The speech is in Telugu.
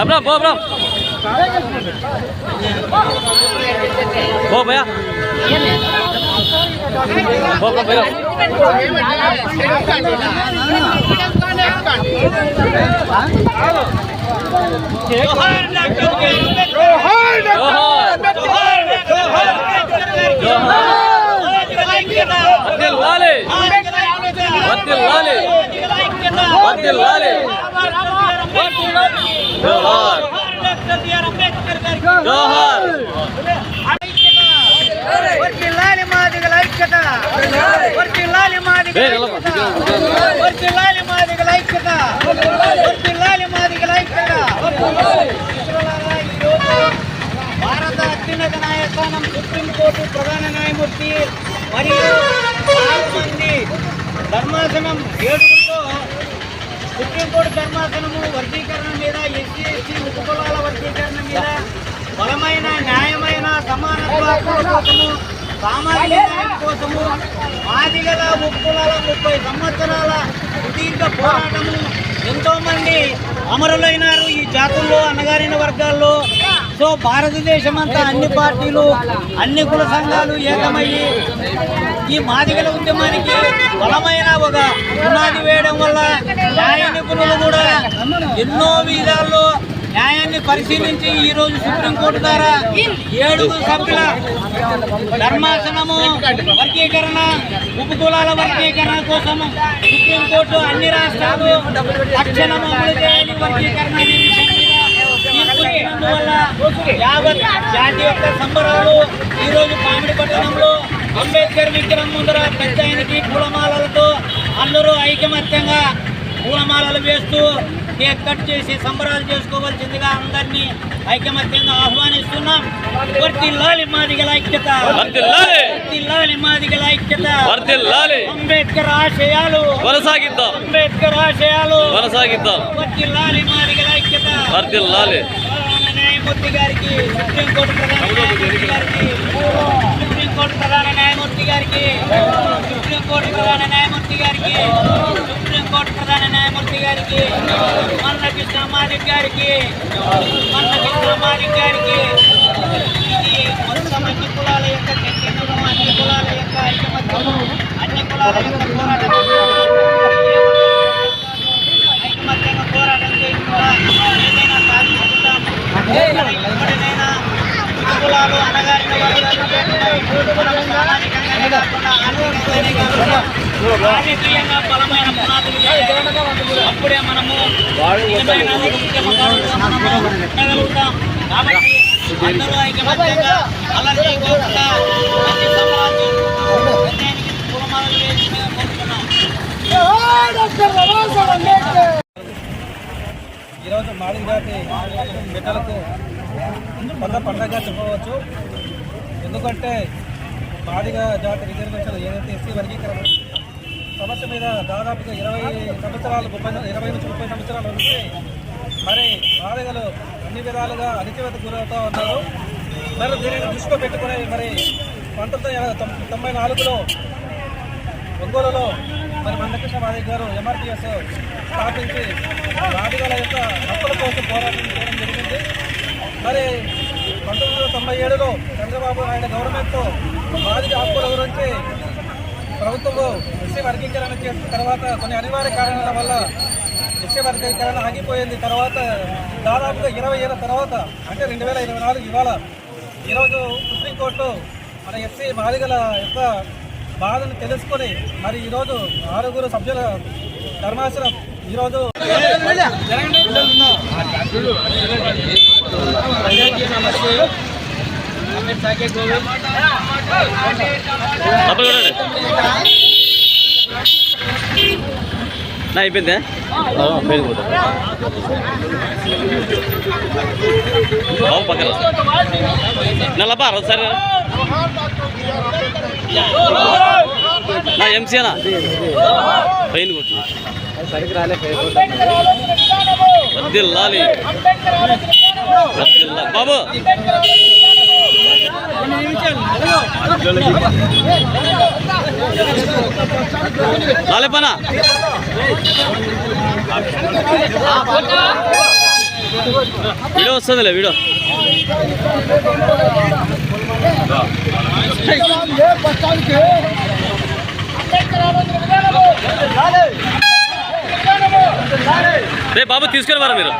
బ్రో పో బ్రో పో భయా పో పో భయా జోహార్ డాక్టర్ జోహార్ డాక్టర్ జోహార్ డాక్టర్ జోహార్ వద్దిల్ వాలే వద్దిల్ వాలే వద్దిల్ వాలే జోహార్ జోహార్ వర్తిల్లాలి మాదిగల ఐక్యత వర్తిల్లాలి మాదిగల ఐక్యత వర్తిల్లాలి మాదిగల ఐక్యత వర్తిల్లాలి మాదిగల ఐక్యత భారత అత్యున్నత న్యాయస్థానం సుప్రీంకోర్టు ప్రధాన న్యాయమూర్తి మరియు మంది ధర్మాసనం ఏడుగుతో సుప్రీంకోర్టు ధర్మాసనము వర్గీకరణ మీద ఎస్సీ ఎస్టీ ఉపకులాల వర్గీకరణ మీద బలమైన న్యాయమైన సమానత్వ కోసము సామాజిక న్యాయం కోసము మాదిగల ఉపకులాల ముప్పై సంవత్సరాల సుదీర్ఘ పోరాటము ఎంతో మంది అమరులైనారు ఈ జాతుల్లో అన్నగారిన వర్గాల్లో. సో భారతదేశం అంతా అన్ని పార్టీలు అన్ని కుల సంఘాలు ఏకమయ్యి ఈ మాదిగల ఉద్యమానికి బలమైన ఒక పునాది వేయడం వల్ల న్యాయ నిపుణులు కూడా ఎన్నో విధాల్లో న్యాయాన్ని పరిశీలించి ఈరోజు సుప్రీంకోర్టు ద్వారా ఏడుగురు సభ్యుల ధర్మాసనము వర్గీకరణ ఉపకులాల వర్గీకరణ కోసం సుప్రీంకోర్టు అన్ని రాష్ట్రాలు తక్షణము అమలు చేయని వర్గీకరణ యావత్ జాతి యొక్క సంబరాలు ఈరోజు రోజు పామిడి పట్టణంలో అంబేద్కర్ విగ్రహం ముందర పెద్ద ఆయనకి పూలమాలలతో అందరూ ఐకమత్యంగా పూలమాలలు వేస్తూ కేక్ కట్ చేసి సంబరాలు చేసుకోవాల్సిందిగా అందరినీ ఐకమత్యంగా ఆహ్వానిస్తున్నాం. వర్తిల్లాలి మాదిగల ఐక్యత. వర్తిల్లాలి మాదిగల ఐక్యత. వర్ధిల్లాలి అంబేద్కర్ ఆశయాలు. కొనసాగిద్దాం. అంబేద్కర్ ఆశయాలు. కొనసాగిద్దాం. వర్తిల్లాలి మాదిగల ఐక్యత. వర్ధిల్లాలి ప్రధాన న్యాయమూర్తి గారికి సుప్రీంకోర్టు ప్రధాన న్యాయమూర్తి గారికి సుప్రీంకోర్టు ప్రధాన న్యాయమూర్తి గారికి సుప్రీంకోర్టు ప్రధాన న్యాయమూర్తి గారికి సుప్రీంకోర్టు ప్రధాన న్యాయమూర్తి గారికి మన్న కృష్ణ మాలిక్ గారికి మన్న కృష్ణ మాలిక్ గారికి ఇది మొత్తం అన్ని కులాల యొక్క చైతన్యము అన్ని కులాల యొక్క ఐకమత్యము అన్ని కులాల యొక్క పోరాటం. ఐకమత్యంగా పోరాటం చేయకుండా ఏదైనా సాధించుకుంటాం ఇప్పటినైనా కులాలు అనగారిన రాజకీయంగా బలమైన పునాదులు అప్పుడే మనము మనము ఉండగలుగుతాం కాబట్టి అందరూ ఐకమత్యంగా అలా చేయకుండా పండగగా పండగ చెప్పవచ్చు. ఎందుకంటే బాధిగా జాతి రిజర్వేషన్ ఏదైతే ఎస్సీ వర్గీకరణ సమస్య మీద దాదాపుగా ఇరవై సంవత్సరాలు ముప్పై ఇరవై నుంచి ముప్పై సంవత్సరాలు ఉంటే మరి మాదిగలు అన్ని విధాలుగా అణిచివేత గురవుతూ ఉన్నారు. మరి దీనిని దృష్టిలో పెట్టుకుని మరి పంతొమ్మిది తొంభై నాలుగులో ఒంగోలులో మరి మందకృష్ణ మాదిగ గారు ఎంఆర్పిఎస్ స్థాపించి మాదిగల యొక్క హక్కుల కోసం పోరాటం చేయడం జరిగింది. మరి పంతొమ్మిది వందల తొంభై ఏడులో చంద్రబాబు ఆయన గవర్నమెంట్తో బాధిత హక్కుల గురించి ప్రభుత్వంలో ఎస్సీ వర్గీకరణ చేసిన తర్వాత కొన్ని అనివార్య కారణాల వల్ల ఎస్సీ వర్గీకరణ ఆగిపోయింది. తర్వాత దాదాపుగా ఇరవై ఏళ్ళ తర్వాత అంటే రెండు వేల ఇరవై నాలుగు ఇవాళ ఈరోజు సుప్రీంకోర్టు మన ఎస్సీ మాదిగల యొక్క బాధను తెలుసుకొని మరి ఈరోజు ఆరుగురు సభ్యుల ధర్మాసనం ఈరోజు డబ్బులు చూడండి నా అయిపోయిందే బాబు పక్కన. నల్లబా సరే నా? ఎంసీనా ఫైన్ కొట్టు. వద్దిల్లాలి వద్దిల్లా బాబు. లాలే వీడియో వస్తుందిలే వీడియో. రే బాబు తీసుకొని వారా మీరు.